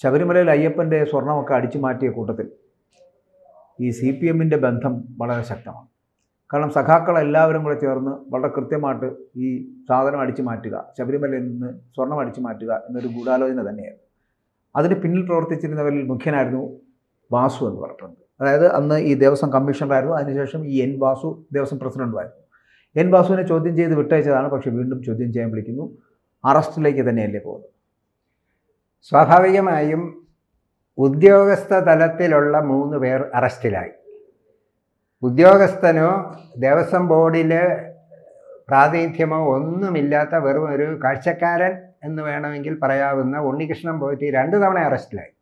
ശബരിമലയിൽ അയ്യപ്പന്റെ സ്വർണമൊക്കെ അടിച്ചു മാറ്റിയ കൂട്ടത്തിൽ ഈ സി പി എമ്മിന്റെ ബന്ധം വളരെ ശക്തമാണ്. കാരണം സഖാക്കൾ എല്ലാവരും കൂടെ ചേർന്ന് വളരെ കൃത്യമായിട്ട് ഈ സാധനം അടിച്ചു മാറ്റുക ശബരിമലയിൽ നിന്ന് സ്വർണം അടിച്ചു മാറ്റുക എന്നൊരു ഗൂഢാലോചന തന്നെയായിരുന്നു. അതിന് പിന്നിൽ പ്രവർത്തിച്ചിരുന്നവരിൽ മുഖ്യനായിരുന്നു വാസു എന്ന് പറഞ്ഞിട്ടുണ്ട്. അതായത് അന്ന് ഈ ദേവസ്വം കമ്മീഷണറായിരുന്നു അതിനുശേഷം ഈ എൻ വാസു ദേവസ്വം പ്രസിഡന്റുമായിരുന്നു. എൻ വാസുവിനെ ചോദ്യം ചെയ്ത് വിട്ടയച്ചതാണ് പക്ഷേ വീണ്ടും ചോദ്യം ചെയ്യാൻ വിളിക്കുന്നു. അറസ്റ്റിലേക്ക് തന്നെയല്ലേ പോകുന്നത്? സ്വാഭാവികമായും ഉദ്യോഗസ്ഥ തലത്തിലുള്ള മൂന്ന് പേർ അറസ്റ്റിലായി. ഉദ്യോഗസ്ഥനോ ദേവസ്വം ബോർഡിൽ പ്രാതിനിധ്യമോ ഒന്നുമില്ലാത്ത വെറും ഒരു കാഴ്ചക്കാരൻ എന്ന് വേണമെങ്കിൽ പറയാവുന്ന ഉണ്ണികൃഷ്ണൻ പോയിട്ട് രണ്ട് തവണ അറസ്റ്റിലായി.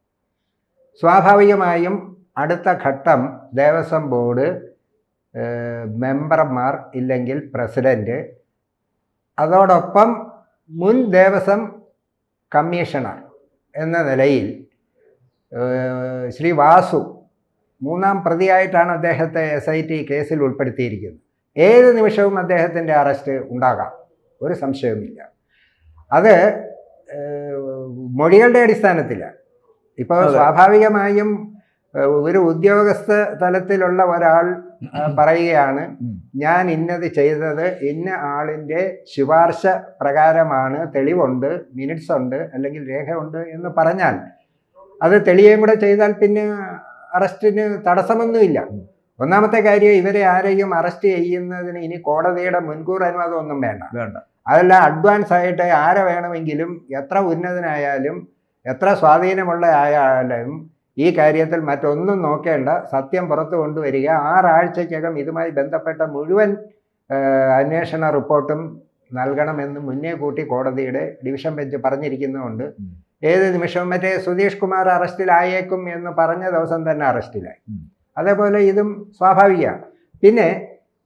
സ്വാഭാവികമായും അടുത്ത ഘട്ടം ദേവസ്വം ബോർഡ് മെമ്പർമാർ ഇല്ലെങ്കിൽ പ്രസിഡന്റ് അതോടൊപ്പം മുൻ ദേവസ്വം കമ്മീഷണർ എന്ന നിലയിൽ ശ്രീ വാസു മൂന്നാം പ്രതിയായിട്ടാണ് അദ്ദേഹത്തെ എസ് ഐ ടി കേസിൽ ഉൾപ്പെടുത്തിയിരിക്കുന്നത്. ഏത് നിമിഷവും അദ്ദേഹത്തിന്റെ അറസ്റ്റ് ഉണ്ടാകാം. ഒരു സംശയവുമില്ല. അത് മൊഴികളുടെ അടിസ്ഥാനത്തിലാണ് ഇപ്പോൾ സ്വാഭാവികമായും ഒരു ഉദ്യോഗസ്ഥ തലത്തിലുള്ള ഒരാൾ പറയുകയാണ് ഞാൻ ഇന്നത് ചെയ്തത് ഇന്ന ആളിന്റെ ശുപാർശ പ്രകാരമാണ് തെളിവുണ്ട് മിനിറ്റ്സ് ഉണ്ട് അല്ലെങ്കിൽ രേഖയുണ്ട് എന്ന് പറഞ്ഞാൽ അത് തെളിയുകയും കൂടെ ചെയ്താൽ പിന്നെ അറസ്റ്റിന് തടസ്സമൊന്നുമില്ല. ഒന്നാമത്തെ കാര്യം ഇവരെ ആരെയും അറസ്റ്റ് ചെയ്യുന്നതിന് ഇനി കോടതിയുടെ മുൻകൂർ അനുവാദം ഒന്നും വേണ്ട. വേണ്ട. അതല്ല അഡ്വാൻസ് ആയിട്ട് ആരെ വേണമെങ്കിലും എത്ര ഉന്നതനായാലും എത്ര സ്വാധീനമുള്ള ആയാലും ഈ കാര്യത്തിൽ മറ്റൊന്നും നോക്കേണ്ട. സത്യം പുറത്തു കൊണ്ടുവരിക. ആറാഴ്ചക്കകം ഇതുമായി ബന്ധപ്പെട്ട മുഴുവൻ അന്വേഷണ റിപ്പോർട്ടും നൽകണമെന്ന് മുന്നേ കൂട്ടി കോടതിയുടെ ഡിവിഷൻ ബെഞ്ച് പറഞ്ഞിരിക്കുന്നതുകൊണ്ട്. ഏത് നിമിഷവും മറ്റേ സുധീഷ് കുമാർ അറസ്റ്റിലായേക്കും എന്ന് പറഞ്ഞ ദിവസം തന്നെ അറസ്റ്റിലായി. അതേപോലെ ഇതും സ്വാഭാവികമാണ്. പിന്നെ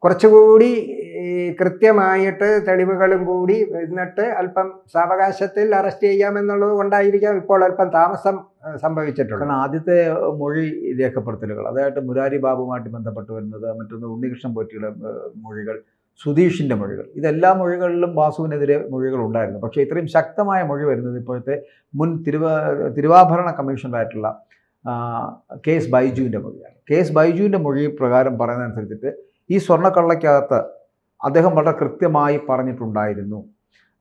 കുറച്ചുകൂടി ഈ, കൃത്യമായിട്ട് തെളിവുകളും കൂടി എന്നിട്ട് അല്പം സാവകാശത്തിൽ അറസ്റ്റ് ചെയ്യാമെന്നുള്ളത് കൊണ്ടായിരിക്കാം ഇപ്പോൾ അല്പം താമസം സംഭവിച്ചിട്ടുണ്ട് കാരണം ആദ്യത്തെ മൊഴി രേഖപ്പെടുത്തലുകൾ അതായത് മുരാരി ബാബുമായിട്ട് ബന്ധപ്പെട്ട് വരുന്നത് മറ്റൊന്ന് ഉണ്ണികൃഷ്ണൻ പോറ്റിയുടെ മൊഴികൾ സുധീഷിന്റെ മൊഴികൾ. ഇതെല്ലാ മൊഴികളിലും വാസുവിനെതിരെ മൊഴികൾ ഉണ്ടായിരുന്നു. പക്ഷേ ഇത്രയും ശക്തമായ മൊഴി വരുന്നത് ഇപ്പോഴത്തെ മുൻ തിരുവ തിരുവാഭരണ കമ്മീഷണറായിട്ടുള്ള ആ, കെ എസ് ബൈജുവിന്റെ മൊഴിയാണ്. കെ എസ് ബൈജുവിന്റെ മൊഴി പ്രകാരം പറയുന്നതനുസരിച്ചിട്ട് ഈ സ്വർണക്കള്ളയ്ക്കകത്ത് അദ്ദേഹം വളരെ കൃത്യമായി പറഞ്ഞിട്ടുണ്ടായിരുന്നു.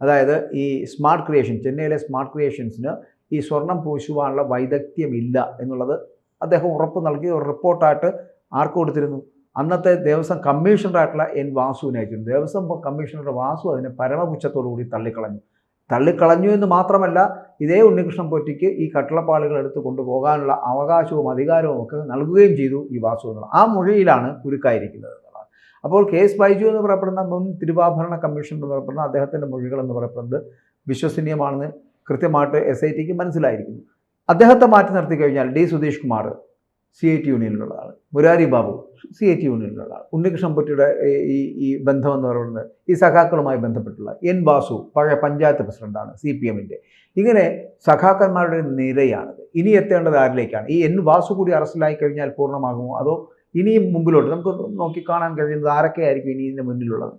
അതായത് ഈ സ്മാർട്ട് ക്രിയേഷൻ ചെന്നൈയിലെ സ്മാർട്ട് ക്രിയേഷൻസിന് ഈ സ്വർണം പൂശുവാനുള്ള വൈദഗ്ധ്യമില്ല എന്നുള്ളത് അദ്ദേഹം ഉറപ്പ് നൽകി ഒരു റിപ്പോർട്ടായിട്ട് ആർക്ക് കൊടുത്തിരുന്നു? അന്നത്തെ ദേവസ്വം കമ്മീഷണറായിട്ടുള്ള എൻ വാസുവിനെ അയച്ചിരുന്നു. ദേവസ്വം കമ്മീഷണറുടെ വാസു അതിനെ പരമപുച്ഛത്തോടു കൂടി തള്ളിക്കളഞ്ഞു. തള്ളിക്കളഞ്ഞു എന്ന് മാത്രമല്ല ഇതേ ഉണ്ണികൃഷ്ണൻ പൊറ്റിക്ക് ഈ കട്ടിളപ്പാളികൾ എടുത്ത് കൊണ്ടുപോകാനുള്ള അവകാശവും അധികാരവും ഒക്കെ നൽകുകയും ചെയ്തു ഈ വാസു എന്നുള്ള. ആ മൊഴിയിലാണ് കുരുക്കായിരിക്കുന്നത് അപ്പോൾ കെ എസ് ബൈജു എന്ന് പറയപ്പെടുന്ന മുൻ തിരുവാഭരണ കമ്മീഷൻ എന്ന് പറയപ്പെടുന്ന അദ്ദേഹത്തിന്റെ മൊഴികൾ എന്ന് പറയപ്പെടുന്നത് വിശ്വസനീയമാണെന്ന് കൃത്യമായിട്ട് എസ് ഐ ടിക്ക് മനസ്സിലായിരിക്കുന്നു. അദ്ദേഹത്തെ മാറ്റി നിർത്തി കഴിഞ്ഞാൽ D Sudheesh Kumar C I T യൂണിയനിലുള്ള all Murari Babu C I T യൂണിയനിലുള്ള ആൾ ഉണ്ണികൃഷ്ണൻ പൊറ്റിയുടെ ഈ- ഈ ബന്ധം എന്ന് പറയുന്നത് ഈ സഖാക്കളുമായി ബന്ധപ്പെട്ടുള്ള എൻ വാസു പഴയ പഞ്ചായത്ത് പ്രസിഡന്റാണ് സി പി എമ്മിന്റെ ഇങ്ങനെ സഖാക്കന്മാരുടെ നിരയാണിത്. ഇനി എത്തേണ്ടത് ആരിലേക്കാണ്? ഈ എൻ വാസു കൂടി അറസ്റ്റിലായി കഴിഞ്ഞാൽ പൂർണമാകുമോ? അതോ ഇനിയും മുമ്പിലോട്ട് നമുക്ക് നോക്കി കാണാൻ കഴിയുന്നത് ആരൊക്കെയായിരിക്കും ഇനി ഇതിന്റെ മുന്നിലുള്ളത്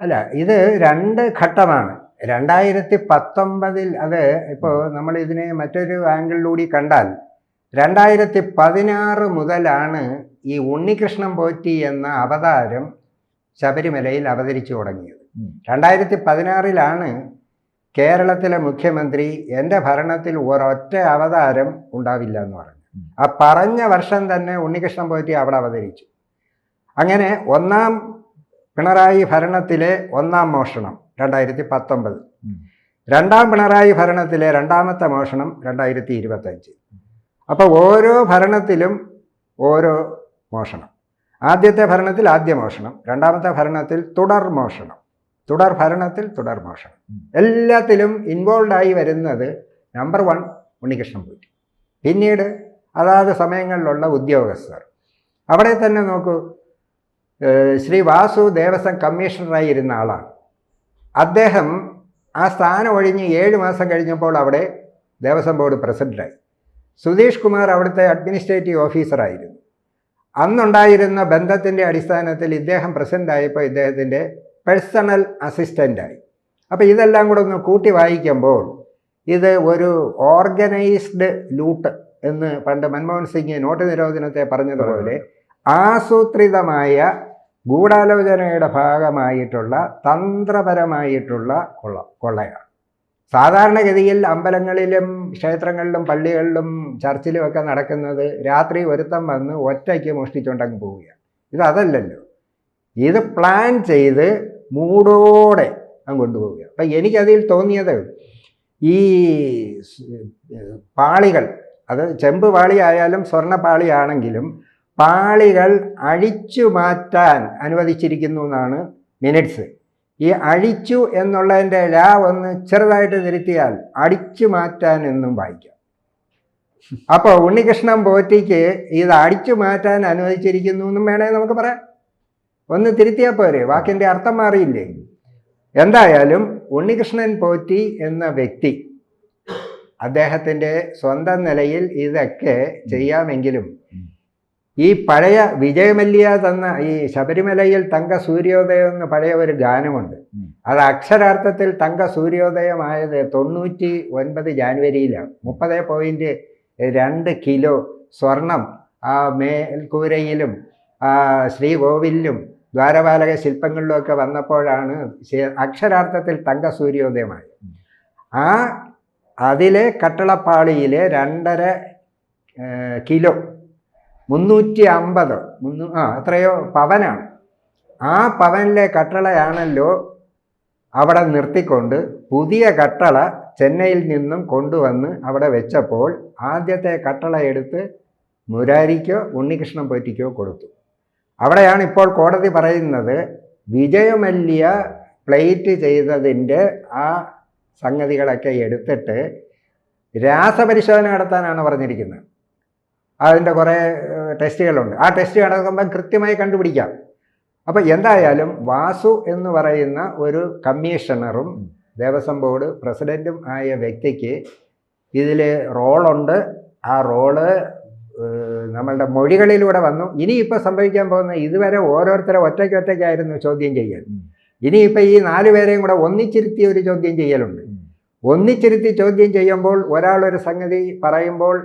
അല്ല ഇത് രണ്ട് ഘട്ടമാണ് രണ്ടായിരത്തി പത്തൊമ്പതിൽ അത് ഇപ്പോൾ നമ്മൾ ഇതിനെ മറ്റൊരു ആംഗിളിലൂടെ കണ്ടാൽ രണ്ടായിരത്തി പതിനാറ് മുതലാണ് ഈ ഉണ്ണികൃഷ്ണൻ പോറ്റി എന്ന അവതാരം ശബരിമലയിൽ അവതരിച്ചു തുടങ്ങിയത്. രണ്ടായിരത്തി പതിനാറിലാണ് കേരളത്തിലെ മുഖ്യമന്ത്രി എന്റെ ഭരണത്തിൽ ഒരൊറ്റ അവതാരം ഉണ്ടാവില്ല എന്ന് പറഞ്ഞു. ആ പറഞ്ഞ വർഷം തന്നെ ഉണ്ണികൃഷ്ണൻ പോറ്റി അവിടെ അവതരിച്ചു. അങ്ങനെ ഒന്നാം പിണറായി ഭരണത്തിലെ ഒന്നാം മോഷണം രണ്ടായിരത്തി പത്തൊമ്പത്. രണ്ടാം പിണറായി ഭരണത്തിലെ രണ്ടാമത്തെ മോഷണം രണ്ടായിരത്തി ഇരുപത്തഞ്ച് അപ്പോൾ ഓരോ ഭരണത്തിലും ഓരോ മോഷണം. ആദ്യത്തെ ഭരണത്തിൽ ആദ്യ മോഷണം രണ്ടാമത്തെ ഭരണത്തിൽ തുടർ മോഷണം തുടർ ഭരണത്തിൽ തുടർ മോഷണം. എല്ലാത്തിലും ഇൻവോൾവ് ആയി വരുന്നത് നമ്പർ വൺ ഉണ്ണികൃഷ്ണൻ പോറ്റി. പിന്നീട് അതാത് സമയങ്ങളിലുള്ള ഉദ്യോഗസ്ഥർ. അവിടെ തന്നെ നോക്കൂ ശ്രീ വാസു ദേവസ്വം കമ്മീഷണറായി ഇരുന്ന ആളാണ്. അദ്ദേഹം ആ സ്ഥാനം ഒഴിഞ്ഞ് ഏഴ് മാസം കഴിഞ്ഞപ്പോൾ അവിടെ ദേവസ്വം ബോർഡ് പ്രസിഡന്റായി സുധീഷ് കുമാർ അവിടുത്തെ അഡ്മിനിസ്ട്രേറ്റീവ് ഓഫീസറായിരുന്നു. അന്നുണ്ടായിരുന്ന ബന്ധത്തിന്റെ അടിസ്ഥാനത്തിൽ ഇദ്ദേഹം പ്രസിഡന്റായപ്പോൾ ഇദ്ദേഹത്തിന്റെ പേഴ്സണൽ അസിസ്റ്റന്റായി അപ്പോൾ ഇതെല്ലാം കൂടെ ഒന്ന് കൂട്ടി വായിക്കുമ്പോൾ ഇത് ഒരു ഓർഗനൈസ്ഡ് ലൂട്ട് എന്ന് പണ്ട് മൻമോഹൻ സിംഗ് നോട്ട് നിരോധനത്തെ പറഞ്ഞതുപോലെ ആസൂത്രിതമായ ഗൂഢാലോചനയുടെ ഭാഗമായിട്ടുള്ള തന്ത്രപരമായിട്ടുള്ള കൊള്ള കൊള്ളയാണ്. സാധാരണഗതിയിൽ അമ്പലങ്ങളിലും ക്ഷേത്രങ്ങളിലും പള്ളികളിലും ചർച്ചിലും ഒക്കെ നടക്കുന്നത് രാത്രി ഒരുത്തം വന്ന് ഒറ്റയ്ക്ക് മോഷ്ടിച്ചുകൊണ്ടങ്ങ് പോവുകയാണ്. ഇത് അതല്ലല്ലോ. ഇത് പ്ലാൻ ചെയ്ത് മൂടോടെ അങ്ങ് കൊണ്ടുപോവുക അപ്പം എനിക്കതിൽ തോന്നിയത് ഈ പാളികൾ അത് ചെമ്പ് പാളിയായാലും സ്വർണ പാളിയാണെങ്കിലും പാളികൾ അഴിച്ചു മാറ്റാൻ അനുവദിച്ചിരിക്കുന്നു എന്നാണ് മിനിറ്റ്സ്. ഈ അഴിച്ചു എന്നുള്ളതിന്റെ രാ ഒന്ന് ചെറുതായിട്ട് തിരുത്തിയാൽ അടിച്ചു മാറ്റാൻ എന്നും വായിക്കാം. അപ്പോൾ ഉണ്ണികൃഷ്ണൻ പോറ്റിക്ക് ഇത് അടിച്ചു മാറ്റാൻ അനുവദിച്ചിരിക്കുന്നു എന്നും വേണേ നമുക്ക് പറയാം. ഒന്ന് തിരുത്തിയാൽ പോരെ വാക്കിന്റെ അർത്ഥം മാറിയില്ലേ? എന്തായാലും ഉണ്ണികൃഷ്ണൻ പോറ്റി എന്ന വ്യക്തി അദ്ദേഹത്തിന്റെ സ്വന്തം നിലയിൽ ഇതൊക്കെ ചെയ്യാമെങ്കിലും ഈ പഴയ വിജയമല്യ തന്ന ഈ ശബരിമലയിൽ തങ്ക സൂര്യോദയം എന്ന് പഴയ ഒരു ഗാനമുണ്ട്. അത് അക്ഷരാർത്ഥത്തിൽ തങ്ക സൂര്യോദയമായത് തൊണ്ണൂറ്റി ഒൻപത് ജാനുവരിയിലാണ്. മുപ്പത് പോയിന്റ് രണ്ട് കിലോ സ്വർണം ആ മേൽക്കൂരയിലും ആ ശ്രീകോവിലും ദ്വാരപാലക ശില്പങ്ങളിലുമൊക്കെ വന്നപ്പോഴാണ് അക്ഷരാർത്ഥത്തിൽ തങ്ക സൂര്യോദയമായത് ആ അതിലെ കട്ടളപ്പാളിയിലെ രണ്ടര കിലോ. മുന്നൂറ്റി അമ്പത് ആ എത്രയോ പവനാണ്. ആ പവനിലെ കട്ടളയാണല്ലോ അവിടെ നിർത്തിക്കൊണ്ട് പുതിയ കട്ടള ചെന്നൈയിൽ നിന്നും കൊണ്ടുവന്ന് അവിടെ വെച്ചപ്പോൾ ആദ്യത്തെ കട്ടള എടുത്ത് മുരാരിക്കോ ഉണ്ണികൃഷ്ണൻ പൊറ്റിക്കോ കൊടുത്തു. അവിടെയാണ് ഇപ്പോൾ കോടതി പറയുന്നത് വിജയമല്യ പ്ലേറ്റ് ചെയ്തതിന്റെ ആ സംഗതികളൊക്കെ എടുത്തിട്ട് രാസപരിശോധന നടത്താനാണ് പറഞ്ഞിരിക്കുന്നത്. അതിന്റെ കുറേ ടെസ്റ്റുകളുണ്ട്. ആ ടെസ്റ്റ് നടക്കുമ്പം കൃത്യമായി കണ്ടുപിടിക്കാം. അപ്പോൾ എന്തായാലും വാസു എന്ന് പറയുന്ന ഒരു കമ്മീഷണറും ദേവസ്വം ബോർഡ് പ്രസിഡന്റും ആയ വ്യക്തിക്ക് ഇതിൽ റോളുണ്ട്. ആ റോൾ നമ്മളുടെ മൊഴികളിലൂടെ വന്നു. ഇനിയിപ്പോൾ സംഭവിക്കാൻ പോകുന്ന ഇതുവരെ ഓരോരുത്തരെ ഒറ്റയ്ക്ക് ഒറ്റയ്ക്കായിരുന്നു ചോദ്യം ചെയ്യൽ ഉം. ഇനിയിപ്പോൾ ഈ നാല് പേരെയും കൂടെ ഒന്നിച്ചിരുത്തി ഒരു ചോദ്യം ചെയ്യലുണ്ട്. ഒന്നിച്ചിരുത്തി ചോദ്യം ചെയ്യുമ്പോൾ ഒരാളൊരു സംഗതി പറയുമ്പോൾ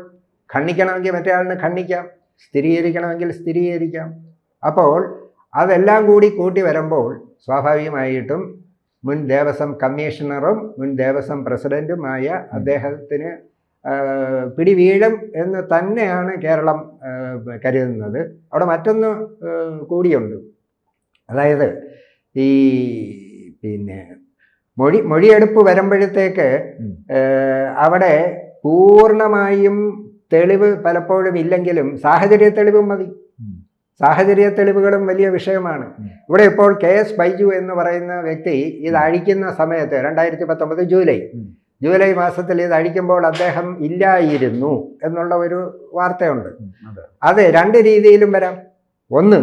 ഖണ്ഡിക്കണമെങ്കിൽ മറ്റേ ആളിന് ഖണ്ഡിക്കാം സ്ഥിരീകരിക്കണമെങ്കിൽ സ്ഥിരീകരിക്കാം. അപ്പോൾ അതെല്ലാം കൂടി കൂട്ടി വരുമ്പോൾ സ്വാഭാവികമായിട്ടും മുൻ ദേവസ്വം കമ്മീഷണറും മുൻ ദേവസ്വം പ്രസിഡന്റുമായ അദ്ദേഹത്തിന് പിടിവീഴും പിടി വീഴും എന്ന് തന്നെയാണ് കേരളം കരുതുന്നത്. അവിടെ മറ്റൊന്ന് കൂടിയുണ്ട്. അതായത് ഈ പിന്നെ മൊഴി മൊഴിയെടുപ്പ് വരുമ്പോഴത്തേക്ക്. അവിടെ പൂർണമായും തെളിവ് പലപ്പോഴും ഇല്ലെങ്കിലും സാഹചര്യ തെളിവും മതി. സാഹചര്യ തെളിവുകളും വലിയ വിഷയമാണ്. ഇവിടെ ഇപ്പോൾ കെ എസ് ബൈജു എന്ന് പറയുന്ന വ്യക്തി ഇത് അഴിക്കുന്ന സമയത്ത് രണ്ടായിരത്തി പത്തൊമ്പത് ജൂലൈ ജൂലൈ മാസത്തിൽ ഇത് അഴിക്കുമ്പോൾ അദ്ദേഹം ഇല്ലായിരുന്നു എന്നുള്ള ഒരു വാർത്തയുണ്ട്. അത് രണ്ട് രീതിയിലും വരാം. ഒന്ന്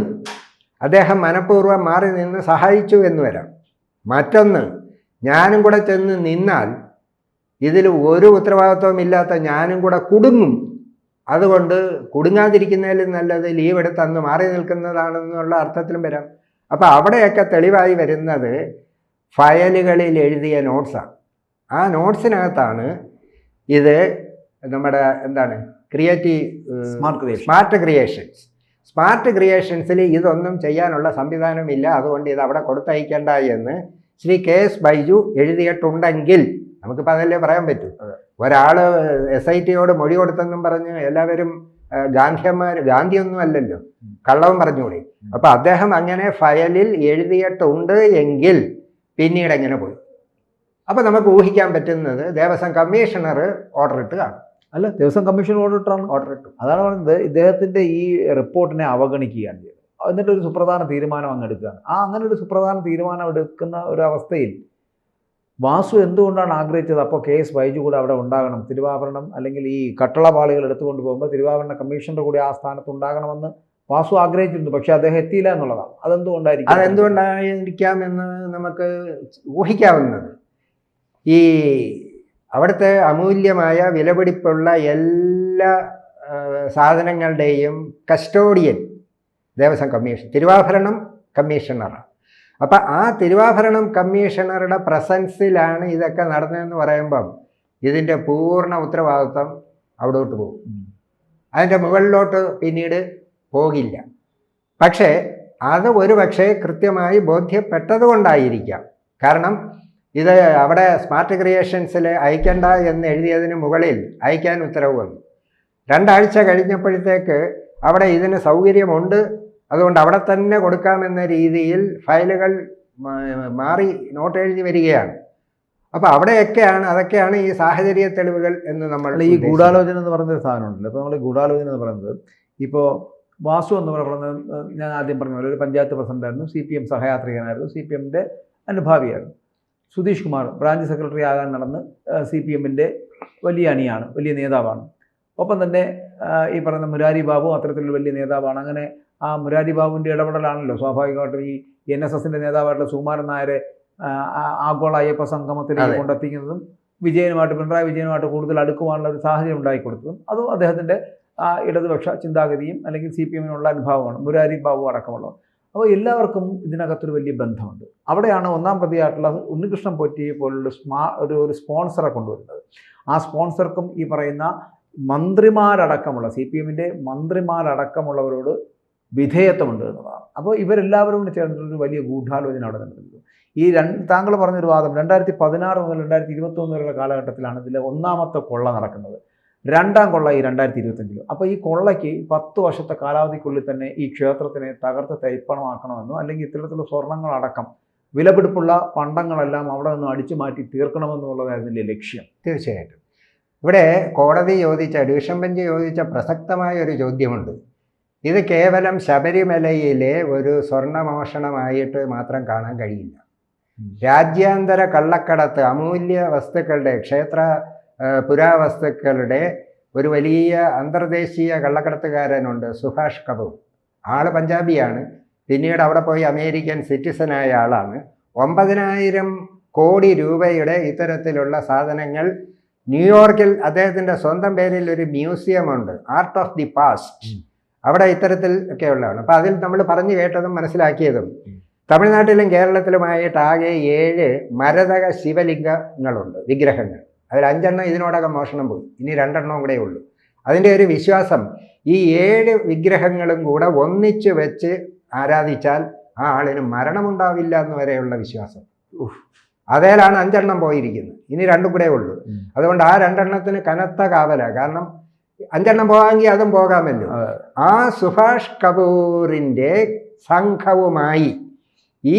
അദ്ദേഹം മനഃപൂർവം മാറി നിന്ന് സഹായിച്ചു എന്ന് വരാം. മറ്റൊന്ന് ഞാനും കൂടെ ചെന്ന് നിന്നാൽ ഇതിൽ ഒരു ഉത്തരവാദിത്വവും ഇല്ലാത്ത ഞാനും കൂടെ കുടുങ്ങും. അതുകൊണ്ട് കുടുങ്ങാതിരിക്കുന്നതിലും നല്ലത് ലീവ് എടുത്ത് അന്ന് മാറി നിൽക്കുന്നതാണെന്നുള്ള അർത്ഥത്തിലും വരാം. അപ്പോൾ അവിടെയൊക്കെ തെളിവായി വരുന്നത് ഫയലുകളിൽ എഴുതിയ നോട്ട്സാണ് ആ. നോട്ട്സിനകത്താണ് ഇത് നമ്മുടെ എന്താണ് creative smart creation smart creations smart ക്രിയേഷൻസിൽ ഇതൊന്നും ചെയ്യാനുള്ള സംവിധാനമില്ല. അതുകൊണ്ട് ഇത് അവിടെ കൊടുത്തയക്കേണ്ട എന്ന് ശ്രീ കെ എസ് ബൈജു എഴുതിയിട്ടുണ്ടെങ്കിൽ നമുക്കിപ്പോൾ അതല്ലേ പറയാൻ പറ്റൂ. ഒരാൾ എസ് ഐ ടിയോട് മൊഴി കൊടുത്തെന്നും പറഞ്ഞ് എല്ലാവരും ഗാന്ധിയന്മാർ ഗാന്ധിയൊന്നും അല്ലല്ലോ. കള്ളവും പറഞ്ഞുകൂടി. അപ്പോൾ അദ്ദേഹം അങ്ങനെ ഫയലിൽ എഴുതിയിട്ടുണ്ട് എങ്കിൽ പിന്നീട് എങ്ങനെ പോയി? അപ്പോൾ നമുക്ക് ഊഹിക്കാൻ പറ്റുന്നത് ദേവസ്വം കമ്മീഷണർ ഓർഡർ ഇട്ട് കാണും. അല്ല ദേവസ്വം കമ്മീഷൻ ഓർഡർ ഇട്ടാണ് ഓർഡർ ഇട്ടു. അതാണ് പറയുന്നത് ഇദ്ദേഹത്തിന്റെ ഈ റിപ്പോർട്ടിനെ അവഗണിക്കുകയാണ് ചെയ്തത്. എന്നിട്ട് ഒരു സുപ്രധാന തീരുമാനം അങ്ങ് എടുക്കുകയാണ്. ആ അങ്ങനെ ഒരു സുപ്രധാന തീരുമാനം എടുക്കുന്ന ഒരു അവസ്ഥയിൽ വാസു എന്തുകൊണ്ടാണ് ആഗ്രഹിച്ചത്? അപ്പോൾ കെ എസ് ബൈജു കൂടെ അവിടെ ഉണ്ടാകണം. തിരുവാഭരണം അല്ലെങ്കിൽ ഈ കട്ടളപാളികൾ എടുത്തുകൊണ്ട് പോകുമ്പോൾ തിരുവാഭരണ കമ്മീഷന്റെ കൂടി ആ സ്ഥാനത്ത് ഉണ്ടാകണമെന്ന് വാസു ആഗ്രഹിച്ചിരുന്നു. പക്ഷേ അദ്ദേഹം എത്തിയില്ല എന്നുള്ളതാണ്. അതെന്തുകൊണ്ടായിരിക്കും? അതെന്തുകൊണ്ടായിരിക്കാം എന്ന് നമുക്ക് ഊഹിക്കാവുന്നത്. ഈ അവിടുത്തെ അമൂല്യമായ വിലപിടിപ്പുള്ള എല്ലാ സാധനങ്ങളുടെയും കസ്റ്റോഡിയൻ ദേവസ്വം കമ്മീഷൻ തിരുവാഭരണം കമ്മീഷണറാണ് അപ്പം ആ തിരുവാഭരണം കമ്മീഷണറുടെ പ്രസൻസിലാണ് ഇതൊക്കെ നടന്നതെന്ന് പറയുമ്പം ഇതിന്റെ പൂർണ ഉത്തരവാദിത്വം അവിടോട്ട് പോകും. അതിന്റെ മുകളിലോട്ട് പിന്നീട് പോകില്ല. പക്ഷേ അത് ഒരു പക്ഷേ കൃത്യമായി ബോധ്യപ്പെട്ടതുകൊണ്ടായിരിക്കാം. കാരണം ഇത് അവിടെ സ്മാർട്ട് ക്രിയേഷൻസിൽ അയക്കണ്ട എന്ന് എഴുതിയതിന് മുകളിൽ അയക്കാൻ ഉത്തരവ് വന്നു. രണ്ടാഴ്ച കഴിഞ്ഞപ്പോഴത്തേക്ക് അവിടെ ഇതിന് സൗകര്യമുണ്ട്. അതുകൊണ്ട് അവിടെ തന്നെ കൊടുക്കാമെന്ന രീതിയിൽ ഫയലുകൾ മാറി നോട്ട് എഴുതി വരികയാണ്. അപ്പോൾ അവിടെയൊക്കെയാണ് അതൊക്കെയാണ് ഈ സാഹചര്യ തെളിവുകൾ എന്ന് നമ്മൾ ഈ. ഗൂഢാലോചന എന്ന് പറയുന്ന ഒരു സാധനമുണ്ടല്ലോ ഇപ്പോൾ നമ്മൾ ഗൂഢാലോചന എന്ന് പറയുന്നത് ഇപ്പോൾ വാസു എന്ന് പറയുന്നത് ഞാൻ ആദ്യം പറഞ്ഞ പോലെ ഒരു പഞ്ചായത്ത് പ്രസിഡന്റായിരുന്നു സി പി എം സഹയാത്രികനായിരുന്നു സി പി എമ്മിന്റെ അനുഭാവിയായിരുന്നു. സുധീഷ് കുമാർ ബ്രാഞ്ച് സെക്രട്ടറി ആകാൻ നടന്ന് സി പി എമ്മിന്റെ വലിയ അണിയാണ് വലിയ നേതാവാണ്. ഒപ്പം തന്നെ ഈ പറയുന്ന മുരാരി ബാബു അത്തരത്തിലൊരു വലിയ നേതാവാണ്. അങ്ങനെ ആ മുരാരി ബാബുവിന്റെ ഇടപെടലാണല്ലോ സ്വാഭാവികമായിട്ടും ഈ എൻ എസ് എസിന്റെ നേതാവായിട്ടുള്ള സുകുമാരൻ നായരെ ആഗോള അയ്യപ്പ സംഗമത്തിലേക്ക് കൊണ്ടെത്തിക്കുന്നതും വിജയനുമായിട്ട് പിണറായി വിജയനുമായിട്ട് കൂടുതൽ അടുക്കുവാനുള്ള ഒരു സാഹചര്യം ഉണ്ടായിക്കൊടുത്തതും അതും അദ്ദേഹത്തിന്റെ ആ ഇടതുപക്ഷ ചിന്താഗതിയും അല്ലെങ്കിൽ സി പി എമ്മിനുള്ള അനുഭാവമാണ്. മുരാരി ബാബു അടക്കമുള്ളവർ. അപ്പോൾ എല്ലാവർക്കും ഇതിനകത്തൊരു വലിയ ബന്ധമുണ്ട്. അവിടെയാണ് ഒന്നാം പ്രതിയായിട്ടുള്ള ഉണ്ണികൃഷ്ണൻ പോറ്റിയെ പോലുള്ള സ്മാ ഒരു ഒരു സ്പോൺസറെ കൊണ്ടുവരുന്നത്. ആ സ്പോൺസർക്കും ഈ പറയുന്ന മന്ത്രിമാരടക്കമുള്ള സി പി എമ്മിന്റെ മന്ത്രിമാരടക്കമുള്ളവരോട് വിധേയത്വമുണ്ട് എന്നുള്ളതാണ്. അപ്പോൾ ഇവരെല്ലാവരും കൂടി ചേർന്നിട്ടൊരു വലിയ ഗൂഢാലോചന അവിടെ നടന്നിട്ടുണ്ട് ഈ രണ്ട് താങ്കൾ പറഞ്ഞൊരു വാദം രണ്ടായിരത്തി പതിനാറ് മുതൽ രണ്ടായിരത്തി ഇരുപത്തൊന്ന് വരെയുള്ള കാലഘട്ടത്തിലാണ് ഇതിലെ ഒന്നാമത്തെ കൊള്ള നടക്കുന്നത്. രണ്ടാം കൊള്ള ഈ രണ്ടായിരത്തി ഇരുപത്തഞ്ചിലും അപ്പോൾ ഈ കൊള്ളയ്ക്ക് പത്ത് വർഷത്തെ കാലാവധിക്കുള്ളിൽ തന്നെ ഈ ക്ഷേത്രത്തിനെ തകർത്ത് തരിപ്പണമാക്കണമെന്നോ അല്ലെങ്കിൽ ഇത്തരത്തിലുള്ള സ്വർണങ്ങളടക്കം വിലപിടിപ്പുള്ള പണ്ടങ്ങളെല്ലാം അവിടെ നിന്ന് അടിച്ചു മാറ്റി തീർക്കണമെന്നുള്ളതായിരുന്നില്ലേ ലക്ഷ്യം? തീർച്ചയായിട്ടും. ഇവിടെ കോടതി ചോദിച്ച ഡിവിഷൻ ബെഞ്ച് ചോദിച്ച പ്രസക്തമായ ഒരു ചോദ്യമുണ്ട്. ഇത് കേവലം ശബരിമലയിലെ ഒരു സ്വർണമോഷണമായിട്ട് മാത്രം കാണാൻ കഴിയില്ല. രാജ്യാന്തര കള്ളക്കടത്ത് അമൂല്യ വസ്തുക്കളുടെ ക്ഷേത്ര പുരാവസ്തുക്കളുടെ ഒരു വലിയ അന്തർദേശീയ കള്ളക്കടത്തുകാരനുണ്ട് സുഭാഷ് കപൂർ. ആൾ പഞ്ചാബിയാണ്. പിന്നീട് അവിടെ പോയി അമേരിക്കൻ സിറ്റിസനായ ആളാണ്. ഒമ്പതിനായിരം കോടി രൂപയുടെ ഇത്തരത്തിലുള്ള സാധനങ്ങൾ ന്യൂയോർക്കിൽ അദ്ദേഹത്തിന്റെ സ്വന്തം പേരിൽ ഒരു മ്യൂസിയമുണ്ട് ആർട്ട് ഓഫ് ദി പാസ്റ്റ് അവിടെ ഇത്തരത്തിൽ ഒക്കെ ഉള്ളതാണ്. അപ്പോൾ അതിൽ നമ്മൾ പറഞ്ഞു കേട്ടതും മനസ്സിലാക്കിയതും തമിഴ്നാട്ടിലും കേരളത്തിലുമായിട്ട് ആകെ ഏഴ് മരതക ശിവലിംഗങ്ങളുണ്ട് വിഗ്രഹങ്ങൾ. അതിൽ അഞ്ചെണ്ണം ഇതിനോടകം മോഷണം പോയി. ഇനി രണ്ടെണ്ണവും കൂടെ ഉള്ളൂ. അതിന്റെ ഒരു വിശ്വാസം ഈ ഏഴ് വിഗ്രഹങ്ങളും കൂടെ ഒന്നിച്ച് വെച്ച് ആരാധിച്ചാൽ ആ ആളിന് മരണമുണ്ടാവില്ല എന്ന് വരെയുള്ള വിശ്വാസം. അതേലാണ് അഞ്ചെണ്ണം പോയിരിക്കുന്നത്. ഇനി രണ്ടും കൂടെ ഉള്ളൂ. അതുകൊണ്ട് ആ രണ്ടെണ്ണത്തിന് കനത്ത കാവല. കാരണം അഞ്ചെണ്ണം പോകാമെങ്കിൽ അതും പോകാമല്ലോ. ആ സുഭാഷ് കപൂറിന്റെ സംഘവുമായി ഈ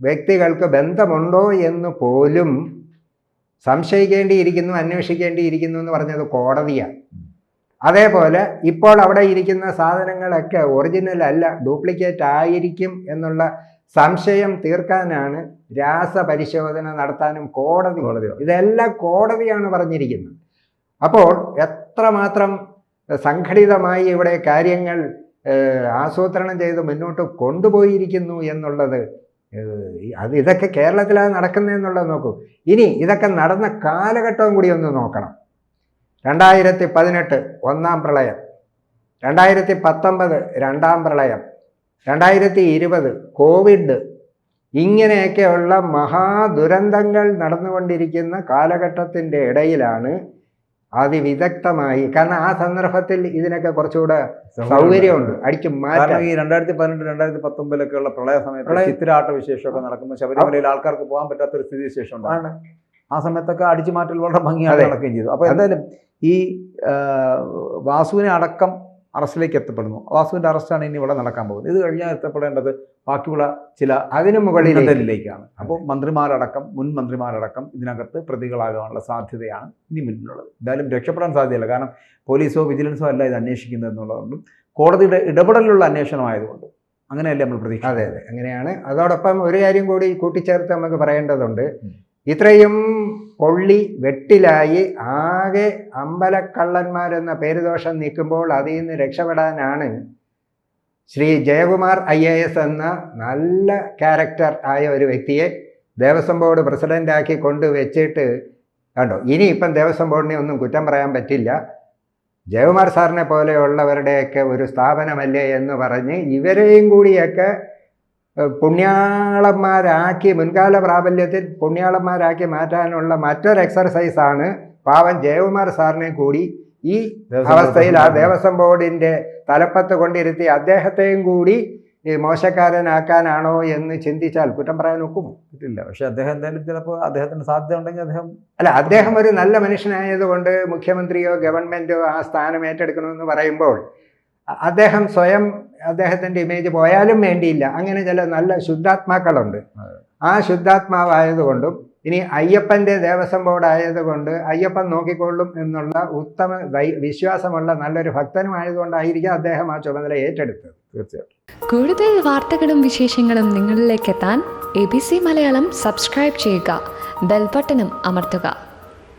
വ്യക്തികൾക്ക് ബന്ധമുണ്ടോ എന്ന് പോലും സംശയിക്കേണ്ടിയിരിക്കുന്നു അന്വേഷിക്കേണ്ടിയിരിക്കുന്നു എന്ന് പറഞ്ഞത് കോടതിയാണ് അതേപോലെ ഇപ്പോൾ അവിടെ ഇരിക്കുന്ന സാധനങ്ങളൊക്കെ ഒറിജിനൽ അല്ല ഡ്യൂപ്ലിക്കേറ്റ് ആയിരിക്കും എന്നുള്ള സംശയം തീർക്കാനാണ് രാസപരിശോധന നടത്താനും കോടതി. കോടതി. ഇതെല്ലാം കോടതിയാണ് പറഞ്ഞിരിക്കുന്നത്. അപ്പോൾ എത്രമാത്രം സംഘടിതമായി ഇവിടെ കാര്യങ്ങൾ ആസൂത്രണം ചെയ്ത് മുന്നോട്ട് കൊണ്ടുപോയിരിക്കുന്നു എന്നുള്ളത് അത് ഇതൊക്കെ കേരളത്തിലാണ് നടക്കുന്നതെന്നുള്ളത് നോക്കൂ. ഇനി ഇതൊക്കെ നടന്ന കാലഘട്ടവും കൂടി ഒന്ന് നോക്കണം. രണ്ടായിരത്തി പതിനെട്ട് ഒന്നാം പ്രളയം രണ്ടായിരത്തി പത്തൊമ്പത് രണ്ടാം പ്രളയം രണ്ടായിരത്തി ഇരുപത് കോവിഡ് ഇങ്ങനെയൊക്കെയുള്ള മഹാദുരന്തങ്ങൾ നടന്നുകൊണ്ടിരിക്കുന്ന കാലഘട്ടത്തിന്റെ ഇടയിലാണ് അതിവിദഗ്ധമായി. കാരണം ആ സന്ദർഭത്തിൽ ഇതിനൊക്കെ കുറച്ചുകൂടെ സൗകര്യമുണ്ട്. അടിച്ചു കാരണം ഈ രണ്ടായിരത്തി പതിനെട്ട് രണ്ടായിരത്തി പത്തൊമ്പതിലൊക്കെ ഉള്ള പ്രളയ സമയത്ത് ചിത്രാട്ട വിശേഷമൊക്കെ നടക്കുമ്പോൾ ശബരിമലയിൽ ആൾക്കാർക്ക് പോകാൻ പറ്റാത്ത ഒരു സ്ഥിതി വിശേഷം. ആ സമയത്തൊക്കെ അടിച്ചു മാറ്റൽ വളരെ ഭംഗിയായി. നടക്കുകയും ചെയ്തു. അപ്പോൾ എന്തായാലും ഈ വാസുവിനെ അടക്കം അറസ്റ്റിലേക്ക് എത്തപ്പെടുന്നു. വാസുവിന്റെ അറസ്റ്റാണ് ഇനി ഇവിടെ നടക്കാൻ പോകുന്നത്. ഇത് കഴിഞ്ഞാൽ എത്തപ്പെടേണ്ടത് ബാക്കിയുള്ള ചില അതിനു മുകളിലേക്കാണ് അപ്പോൾ മന്ത്രിമാരടക്കം മുൻ മന്ത്രിമാരടക്കം ഇതിനകത്ത് പ്രതികളാകാനുള്ള സാധ്യതയാണ് ഇനി മുന്നിലുള്ളത്. എന്തായാലും രക്ഷപ്പെടാൻ സാധ്യതയില്ല. കാരണം പോലീസോ വിജിലൻസോ അല്ല ഇത് അന്വേഷിക്കുന്നത് എന്നുള്ളതുകൊണ്ടും കോടതിയുടെ ഇടപെടലുള്ള അന്വേഷണമായതുകൊണ്ട് അങ്ങനെയല്ലേ നമ്മൾ അതെ പ്രതീക്ഷിക്കുന്നത്? അതെ അങ്ങനെയാണ്. അതോടൊപ്പം ഒരു കാര്യം കൂടി കൂട്ടിച്ചേർത്ത് നമുക്ക് പറയേണ്ടതുണ്ട്. ഇത്രയും പൊള്ളി വെട്ടിലായി ആകെ അമ്പലക്കള്ളന്മാരെന്ന പേരുദോഷം നീക്കുമ്പോൾ അതിൽ നിന്ന് രക്ഷപ്പെടാനാണ് Shri Jayakumar I A S എന്ന നല്ല ക്യാരക്ടർ ആയ ഒരു വ്യക്തിയെ ദേവസ്വം ബോർഡ് പ്രസിഡന്റാക്കി കൊണ്ടുവച്ചിട്ട് കണ്ടോ? ഇനി ഇപ്പം ദേവസ്വം ബോർഡിനെ ഒന്നും കുറ്റം പറയാൻ പറ്റില്ല. ജയകുമാർ സാറിനെ പോലെയുള്ളവരുടെയൊക്കെ ഒരു സ്ഥാപനമല്ലേ എന്ന് പറഞ്ഞ് ഇവരെയും കൂടിയൊക്കെ പുണ്യാളന്മാരാക്കി മുൻകാല പ്രാബല്യത്തിൽ പുണ്യാളന്മാരാക്കി മാറ്റാനുള്ള മറ്റൊരു എക്സർസൈസാണ് പാവം ജയകുമാർ സാറിനെ കൂടി ഈ അവസ്ഥയിൽ ആ ദേവസ്വം ബോർഡിന്റെ തലപ്പത്ത് കൊണ്ടിരുത്തി അദ്ദേഹത്തെയും കൂടി ഈ മോശക്കാരനാക്കാനാണോ എന്ന് ചിന്തിച്ചാൽ കുറ്റം പറയാൻ ഒക്കുമോ പറ്റില്ല പക്ഷെ അദ്ദേഹം എന്തായാലും ചിലപ്പോൾ അദ്ദേഹത്തിന് സാധ്യത ഉണ്ടെങ്കിൽ അദ്ദേഹം അല്ല അദ്ദേഹം ഒരു നല്ല മനുഷ്യനായതുകൊണ്ട് മുഖ്യമന്ത്രിയോ ഗവൺമെന്റോ ആ സ്ഥാനം ഏറ്റെടുക്കണമെന്ന് പറയുമ്പോൾ അദ്ദേഹം സ്വയം അദ്ദേഹത്തിന്റെ ഇമേജ് പോയാലും വേണ്ടിയില്ല. അങ്ങനെ ചില നല്ല ശുദ്ധാത്മാക്കളുണ്ട്. ആ ശുദ്ധാത്മാവായതുകൊണ്ടും ഇനി അയ്യപ്പന്റെ ദേവസ്വം ബോർഡ് ആയതുകൊണ്ട് അയ്യപ്പൻ നോക്കിക്കൊള്ളും എന്നുള്ള ഉത്തമ വിശ്വാസമുള്ള നല്ലൊരു ഭക്തനുമായതുകൊണ്ടായിരിക്കും അദ്ദേഹം ആ ചുമതല ഏറ്റെടുത്തത്. തീർച്ചയായിട്ടും. കൂടുതൽ വാർത്തകളും വിശേഷങ്ങളും നിങ്ങളിലേക്ക് എത്താൻ A B C Malayalam subscribe ചെയ്യുക. ബെൽബട്ടനും അമർത്തുക.